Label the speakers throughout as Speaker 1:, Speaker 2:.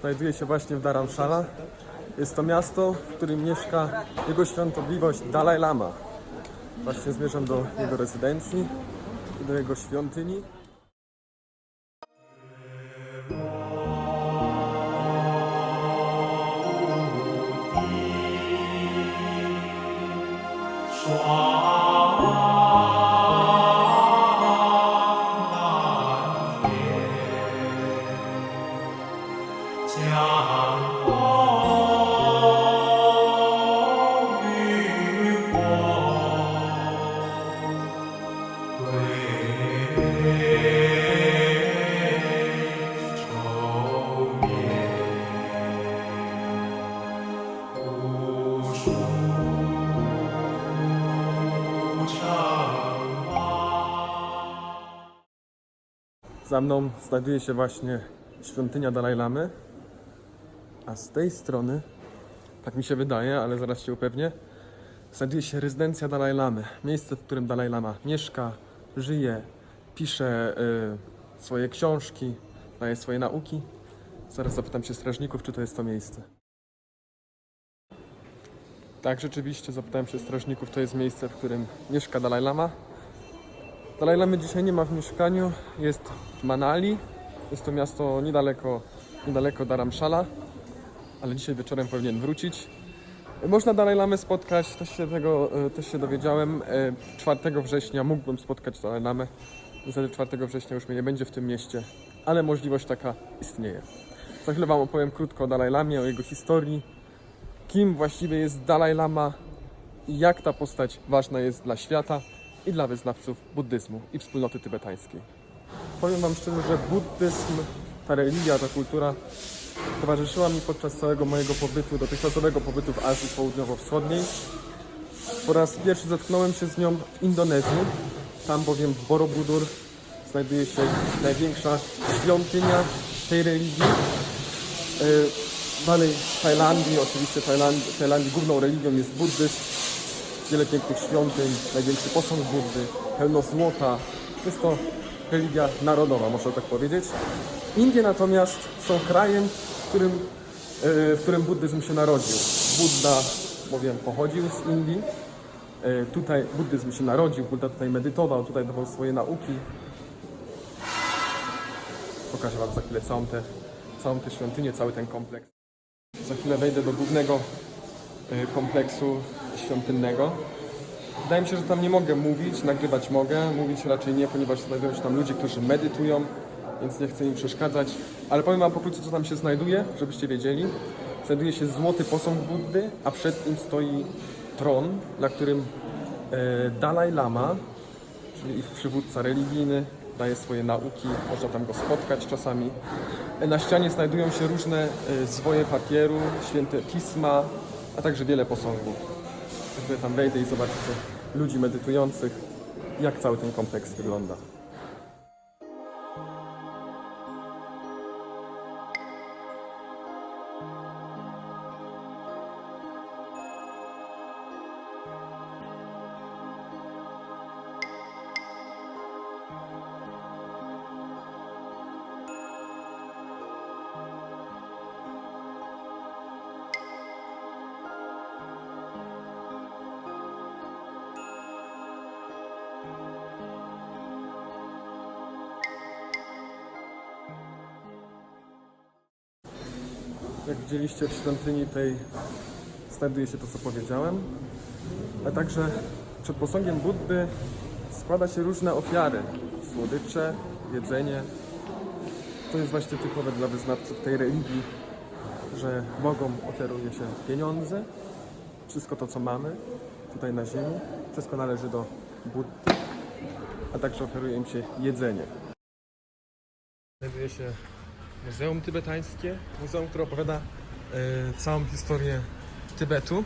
Speaker 1: znajduje się właśnie w Dharamshala. Jest to miasto, w którym mieszka jego świątobliwość Dalai Lama. Właśnie zmierzam do jego rezydencji do jego świątyni. Za mną znajduje się właśnie świątynia Dalaj Lamy, a z tej strony, tak mi się wydaje, ale zaraz się upewnię, znajduje się rezydencja Dalaj Lamy. Miejsce, w którym Dalaj Lama mieszka, żyje, pisze y, swoje książki, daje swoje nauki. Zaraz zapytam się strażników, czy to jest to miejsce. Tak, rzeczywiście zapytałem się strażników, to jest miejsce, w którym mieszka Dalaj Lama. Dalaj Lamy dzisiaj nie ma w mieszkaniu, jest w Manali. Jest to miasto niedaleko, niedaleko Dharamshala, ale dzisiaj wieczorem powinien wrócić. Można Dalaj Lamę spotkać, też się tego e, też się dowiedziałem. E, 4 września mógłbym spotkać Dalaj Lamę. Niestety 4 września już mnie nie będzie w tym mieście, ale możliwość taka istnieje. Za chwilę Wam opowiem krótko o Dalaj Lamie, o jego historii, kim właściwie jest Dalaj Lama i jak ta postać ważna jest dla świata i dla wyznawców buddyzmu i wspólnoty tybetańskiej. Powiem Wam szczerze, że buddyzm, ta religia, ta kultura towarzyszyła mi podczas całego mojego pobytu, dotychczasowego pobytu w Azji Południowo-Wschodniej. Po raz pierwszy zetknąłem się z nią w Indonezji. Tam bowiem w Borobudur znajduje się największa świątynia tej religii. Yy, Dalej w Tajlandii, oczywiście Tajlandii, Tajlandii główną religią jest buddyzm. Wiele pięknych świątyń, największy posąg Buddy, pełno złota. Jest to religia narodowa, można tak powiedzieć. Indie natomiast są krajem, w którym, yy, w którym buddyzm się narodził. Buddha, bowiem pochodził z Indii. Yy, Tutaj buddyzm się narodził, Buddha tutaj medytował, tutaj dawał swoje nauki. Pokażę Wam za chwilę całą tę, całą tę świątynię, cały ten kompleks. Za chwilę wejdę do głównego y, kompleksu świątynnego. Wydaje mi się, że tam nie mogę mówić, nagrywać mogę, mówić raczej nie, ponieważ znajdują się tam ludzie, którzy medytują, więc nie chcę im przeszkadzać. Ale powiem Wam pokrótce, co tam się znajduje, żebyście wiedzieli. Znajduje się złoty posąg Buddy, a przed nim stoi tron, na którym e, Dalaj Lama, czyli ich przywódca religijny, daje swoje nauki, można tam go spotkać czasami. E, Na ścianie znajdują się różne e, zwoje papieru, święte pisma, a także wiele posągów. Także tam wejdę i zobaczycie ludzi medytujących, jak cały ten kompleks wygląda. Jak widzieliście w świątyni tej znajduje się to, co powiedziałem, a także przed posągiem Buddy składa się różne ofiary, słodycze, jedzenie. To jest właśnie typowe dla wyznawców tej religii, że Bogom ofiaruje się pieniądze, wszystko to, co mamy tutaj na ziemi, wszystko należy do Buddy, a także oferuje im się jedzenie. Znajduje się Muzeum Tybetańskie, muzeum, które opowiada e, całą historię Tybetu.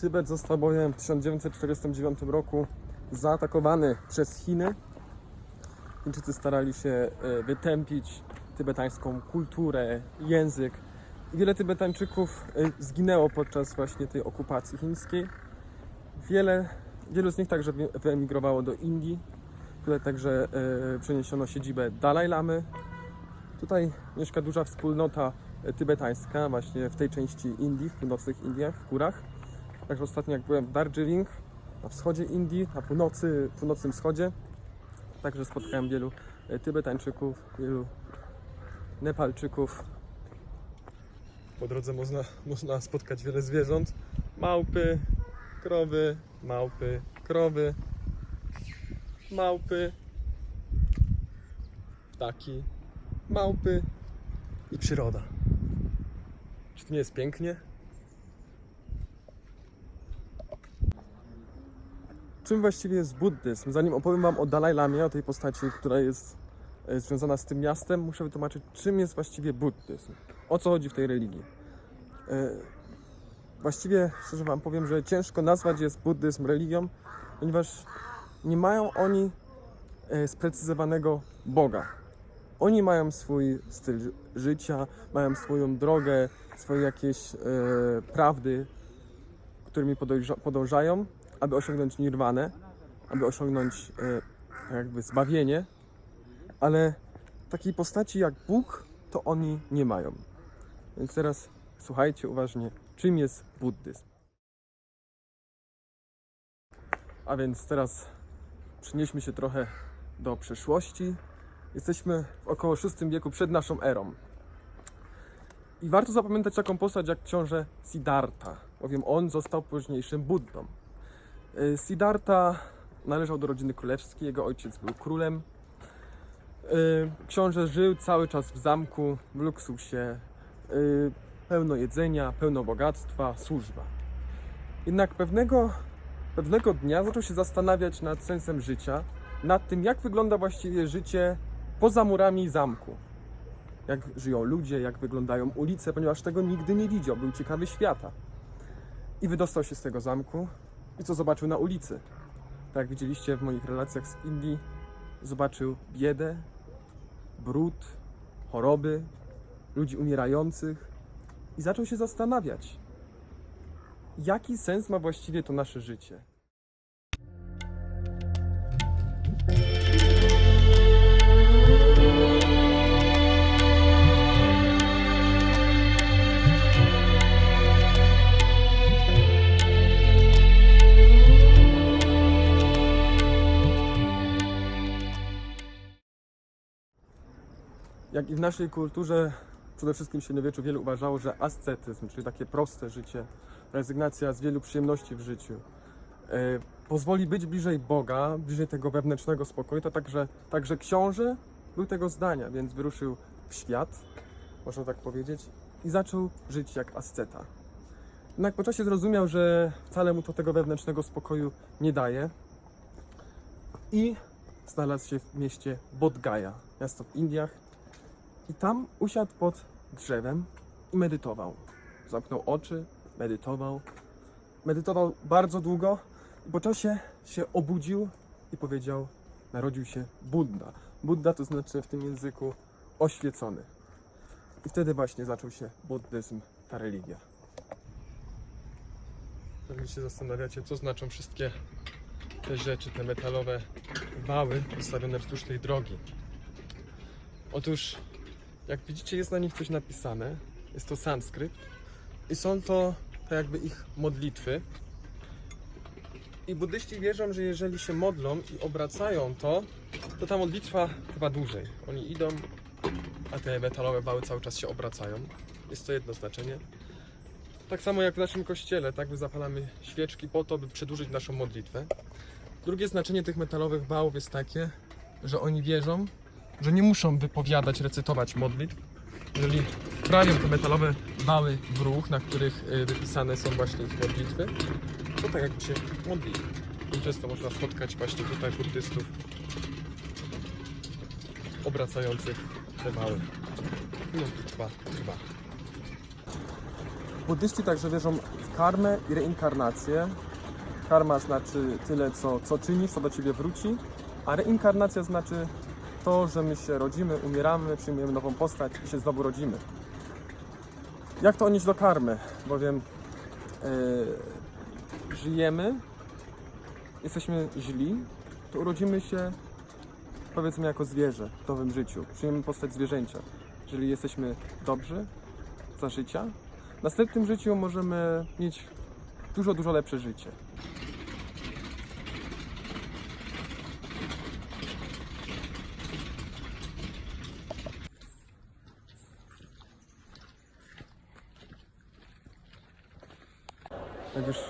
Speaker 1: Tybet został bowiem w 1949 roku zaatakowany przez Chiny. Chińczycy starali się e, wytępić tybetańską kulturę, język. Wiele Tybetańczyków e, zginęło podczas właśnie tej okupacji chińskiej. Wiele, wielu z nich także wy- wyemigrowało do Indii. Tutaj także przeniesiono siedzibę Dalaj Lamy, Tutaj mieszka duża wspólnota e, tybetańska, właśnie w tej części Indii, w północnych Indiach, w górach. Także ostatnio jak byłem w Darjeeling, na wschodzie Indii, na północy, północnym wschodzie, także spotkałem wielu e, Tybetańczyków, wielu Nepalczyków. Po drodze można, można spotkać wiele zwierząt. Małpy, krowy, małpy, krowy, małpy, ptaki, małpy i przyroda. Czy to nie jest pięknie? Czym właściwie jest buddyzm? Zanim opowiem Wam o Dalaj Lamie, o tej postaci, która jest e, związana z tym miastem, muszę wytłumaczyć, czym jest właściwie buddyzm. O co chodzi w tej religii. E, Właściwie, szczerze Wam powiem, że ciężko nazwać jest buddyzm religią, ponieważ nie mają oni e, sprecyzowanego Boga. Oni mają swój styl ży- życia, mają swoją drogę, swoje jakieś e, prawdy, którymi podąża- podążają, aby osiągnąć nirwanę, aby osiągnąć e, jakby zbawienie, ale takiej postaci jak Bóg to oni nie mają. Więc teraz słuchajcie uważnie, czym jest buddyzm. A więc teraz przenieśmy się trochę do przeszłości. Jesteśmy w około VI wieku przed naszą erą. I warto zapamiętać taką postać jak książę Siddhartha, bowiem on został późniejszym Buddą. Y, Siddhartha należał do rodziny królewskiej, jego ojciec był królem. Y, Książę żył cały czas w zamku, w luksusie, y, pełno jedzenia, pełno bogactwa, służba. Jednak pewnego, pewnego dnia zaczął się zastanawiać nad sensem życia, nad tym, jak wygląda właściwie życie poza murami zamku. Jak żyją ludzie, jak wyglądają ulice, ponieważ tego nigdy nie widział, był ciekawy świata. I wydostał się z tego zamku i co zobaczył na ulicy? Tak jak widzieliście w moich relacjach z Indii, zobaczył biedę, brud, choroby, ludzi umierających i zaczął się zastanawiać, jaki sens ma właściwie to nasze życie. Jak i w naszej kulturze, przede wszystkim w średniowieczu, wielu uważało, że ascetyzm, czyli takie proste życie, rezygnacja z wielu przyjemności w życiu, e, pozwoli być bliżej Boga, bliżej tego wewnętrznego spokoju. To także, także książę był tego zdania, więc wyruszył w świat, można tak powiedzieć, i zaczął żyć jak asceta. Jednak po czasie zrozumiał, że wcale mu to tego wewnętrznego spokoju nie daje i znalazł się w mieście Bodh Gaya, miasto w Indiach, i tam usiadł pod drzewem i medytował. Zamknął oczy, medytował. Medytował bardzo długo i po czasie się obudził i powiedział: Narodził się Buddha. Buddha to znaczy w tym języku oświecony. I wtedy właśnie zaczął się buddyzm, ta religia. Pewnie się zastanawiacie, co znaczą wszystkie te rzeczy, te metalowe wały postawione wzdłuż tej drogi. Otóż jak widzicie, jest na nich coś napisane. Jest to sanskryt. I są to, to jakby ich modlitwy. I buddyści wierzą, że jeżeli się modlą i obracają to, to ta modlitwa trwa dłużej. Oni idą, a te metalowe wały cały czas się obracają. Jest to jedno znaczenie. Tak samo jak w naszym kościele, tak? My zapalamy świeczki po to, by przedłużyć naszą modlitwę. Drugie znaczenie tych metalowych wałów jest takie, że oni wierzą, że nie muszą wypowiadać, recytować modlitw. Jeżeli wprawią te metalowe wały w ruch, na których y, wypisane są właśnie ich modlitwy, to tak jakby się modlili. I często można spotkać właśnie tutaj buddystów obracających te wały. Modlitwa trwa. Buddyści także wierzą w karmę i reinkarnację. Karma znaczy tyle, co, co czynisz, co do ciebie wróci, a reinkarnacja znaczy to, że my się rodzimy, umieramy, przyjmujemy nową postać i się znowu rodzimy. Jak to odnieść do karmy? Bowiem yy, żyjemy, jesteśmy źli, to urodzimy się powiedzmy jako zwierzę w nowym życiu. Przyjmiemy postać zwierzęcia. jeżeli jesteśmy dobrzy za życia, w następnym życiu możemy mieć dużo, dużo lepsze życie. Jak już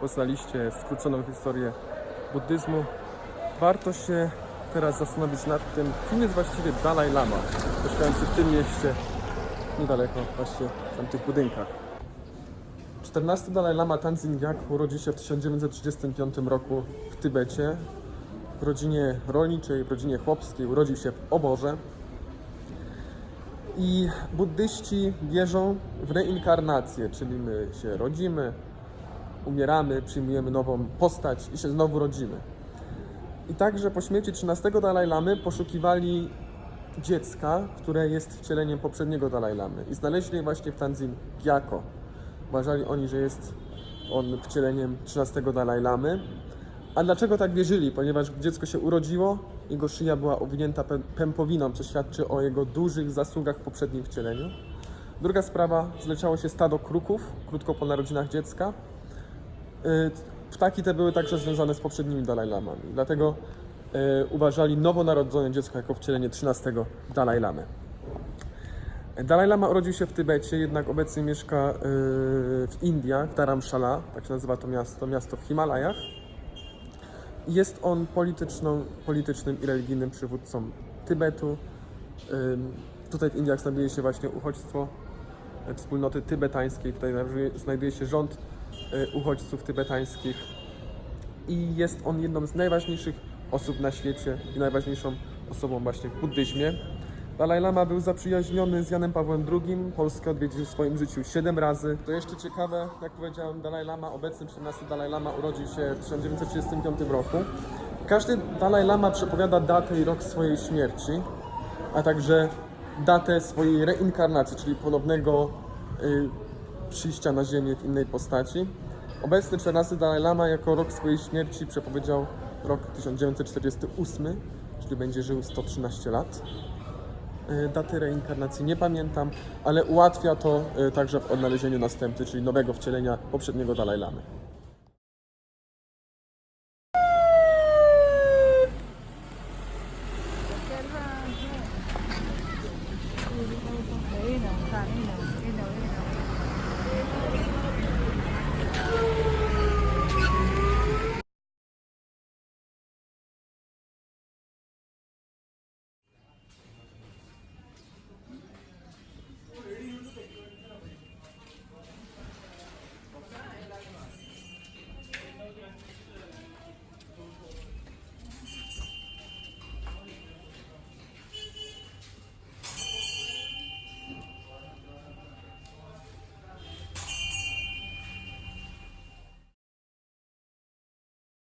Speaker 1: poznaliście skróconą historię buddyzmu, warto się teraz zastanowić nad tym, kim jest właściwie Dalaj Lama, mieszkający w tym mieście, niedaleko właśnie w tamtych budynkach. 14 Dalaj Lama Tenzin Gyatso urodził się w 1935 roku w Tybecie. W rodzinie rolniczej, w rodzinie chłopskiej, urodził się w oborze. I buddyści wierzą w reinkarnację, czyli my się rodzimy, umieramy, przyjmujemy nową postać i się znowu rodzimy. I także po śmierci 13 Dalaj Lamy poszukiwali dziecka, które jest wcieleniem poprzedniego Dalaj Lamy. I znaleźli je właśnie w Tanzin Gyako. Uważali oni, że jest on wcieleniem 13 Dalaj Lamy. A dlaczego tak wierzyli? Ponieważ dziecko się urodziło, jego szyja była owinięta pę- pępowiną, co świadczy o jego dużych zasługach w poprzednim wcieleniu. Druga sprawa, zleciało się stado kruków, krótko po narodzinach dziecka. Y, Ptaki te były także związane z poprzednimi Dalaj Lamami, dlatego y, uważali nowonarodzone dziecko jako wcielenie 13 Dalaj Lamy. Lama urodził się w Tybecie, jednak obecnie mieszka y, w Indiach, w Dharamshala, tak się nazywa to miasto, miasto w Himalajach. Jest on politycznym i religijnym przywódcą Tybetu. Tutaj w Indiach znajduje się właśnie uchodźstwo wspólnoty tybetańskiej. Tutaj znajduje- się rząd uchodźców tybetańskich i jest on jedną z najważniejszych osób na świecie i najważniejszą osobą właśnie w buddyzmie. Dalaj Lama był zaprzyjaźniony z Janem Pawłem II. Polskę odwiedził w swoim życiu 7 razy. To jeszcze ciekawe, jak powiedziałem, Dalaj Lama, obecny 14 Dalaj Lama urodził się w 1935 roku. Każdy Dalaj Lama przepowiada datę i rok swojej śmierci, a także datę swojej reinkarnacji, czyli ponownego y, przyjścia na Ziemię w innej postaci. Obecny 14 Dalaj Lama jako rok swojej śmierci przepowiedział rok 1948, czyli będzie żył 113 lat. Y, Daty reinkarnacji nie pamiętam, ale ułatwia to y, także w odnalezieniu następcy, czyli nowego wcielenia poprzedniego Dalaj Lamy.